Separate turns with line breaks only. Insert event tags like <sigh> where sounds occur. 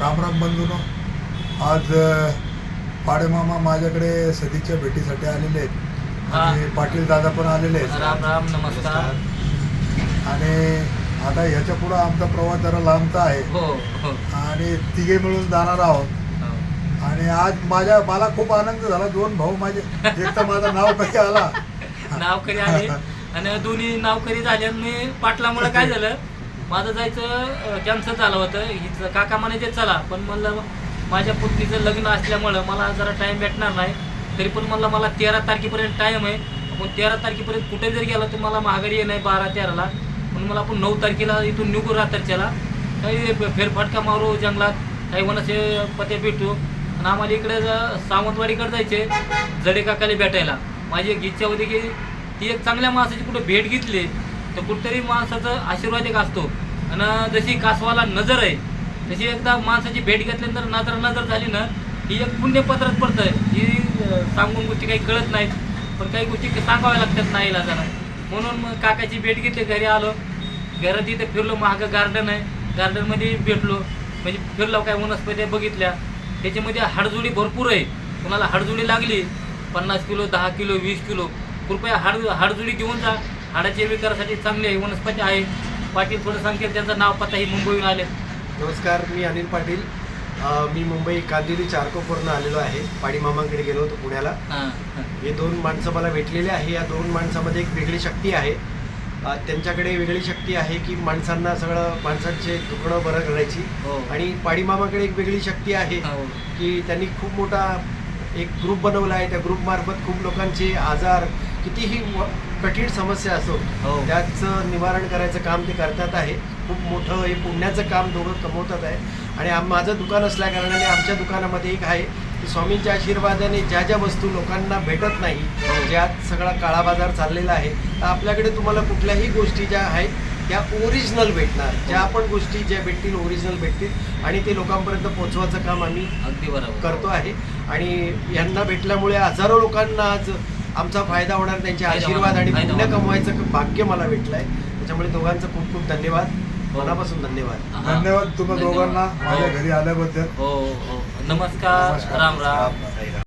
राम राम बंधूनो. आज पाडेमामा माझ्याकडे सतीच्या भेटीसाठी आलेले आहेत. आणि पाटील दादा पण आलेले आहेत.
राम राम नमस्कार.
आणि आता ह्याच्या पुढं आमचा प्रवास जरा लांबचा आहे.
हो हो.
आणि तिघे मिळून जाणार आहोत.
हो.
आणि आज माझ्या मला खूप आनंद झाला. दोन भाऊ माझे एक तर माझं नाव कधी आला. <laughs>
नावकरी आले. आणि दोन्ही नावकरी झाल्याने पाटलामुळे काय झालं? माझं जायचं कॅन्सल झालं होतं. हिचं काका म्हणायचे चला. पण म्हणलं माझ्या पुतणीचं लग्न असल्यामुळं मला जरा टाईम भेटणार नाही. तरी पण म्हणलं मला तेरा तारखेपर्यंत टाईम आहे. आपण तेरा तारखेपर्यंत कुठे जर गेला तर मला महागारी येणं आहे बारा तेराला. म्हणून मला आपण नऊ तारखेला इथून निघू रात्रीच्याला काही फेरफटका मारू जंगलात काही वनसे पत्या भेटू. आणि आम्हाला इकडे सावंतवाडीकडे जायचे जडे काकाला भेटायला. माझी एक इच्छा होती की ती एक चांगल्या माणसाची कुठे भेट घेतली तर कुठेतरी माणसाचा आशीर्वाद एक असतो. आणि जशी कासवाला नजर आहे तशी एकदा माणसाची भेट घेतल्यानंतर नजर नजर झाली ना ही एक पुण्यपत्रात पडतं ही सांगून गोष्टी काही कळत नाहीत पण काही गोष्टी सांगाव्या लागतात नाही जरा. म्हणून मग काकाची भेट घेतली घरी आलो. घरात इथे फिरलो महाग गार्डन आहे. गार्डनमध्ये भेटलो. म्हणजे फिरलो काय वनस्पती बघितल्या. त्याच्यामध्ये हाडजुडी भरपूर आहे. कुणाला हाडजुडी लागली पन्नास किलो दहा किलो वीस किलो. कृपया हाड हाडजुडी घेऊन जा. हाडाच्या विकारासाठी चांगली आहे वनस्पती आहे. पाटील थोडं सांगतील त्यांचं नाव पत्ता ही मुंबईहून आले.
नमस्कार मी अनिल पाटील. अ, मी मुंबई कांदिवली चारकोपवरनं आलेलो आहे. पाडी मामांकडे गेलो होतो पुण्याला.
हां
दोन माणसं मला भेटलेले आहे. या दोन माणसामध्ये एक वेगळी शक्ती आहे. अ, त्यांच्याकडे वेगळी शक्ती आहे की माणसांना सगळं माणसांचे दुखणं बरं करायची.
हो.
आणि पाडी मामाकडे एक वेगळी शक्ती आहे
हो.
की त्यांनी खूप मोठा एक ग्रुप बनवला आहे. त्या ग्रुपमार्फत खूप लोकांचे आजार कितीही व- कठीण समस्या असो
हो.
त्याचं निवारण करायचं काम ते करतात आहे. खूप मोठं हे पुण्याचं काम दोघं कमवतात आहे. आणि आम माझं दुकान असल्या कारणाने आमच्या दुकानामध्ये एक आहे की स्वामींच्या आशीर्वादाने ज्या ज्या वस्तू लोकांना भेटत नाही
हो.
ज्यात सगळा काळा बाजार चाललेला आहे तर आपल्याकडे तुम्हाला कुठल्याही गोष्टी ज्या आहेत त्या ओरिजिनल भेटणार. ज्या आपण गोष्टी ज्या भेटतील ओरिजिनल भेटतील आणि ते लोकांपर्यंत पोहोचवायचं काम आम्ही
अगदी बरोबर.
करतो आहे. आणि यांना भेटल्यामुळे हजारो लोकांना आज आमचा फायदा होणार त्यांचे आशीर्वाद आणि पुण्य. कमवायचं भाग्य मला भेटलं आहे त्याच्यामुळे दोघांचं खूप खूप धन्यवाद मनापासून धन्यवाद
हा.
धन्यवाद तुम्हा
धन्यवाद.
दोघांना माझ्या
हो.
घरी आल्याबद्दल
हो हो नमस्कार
राम राम.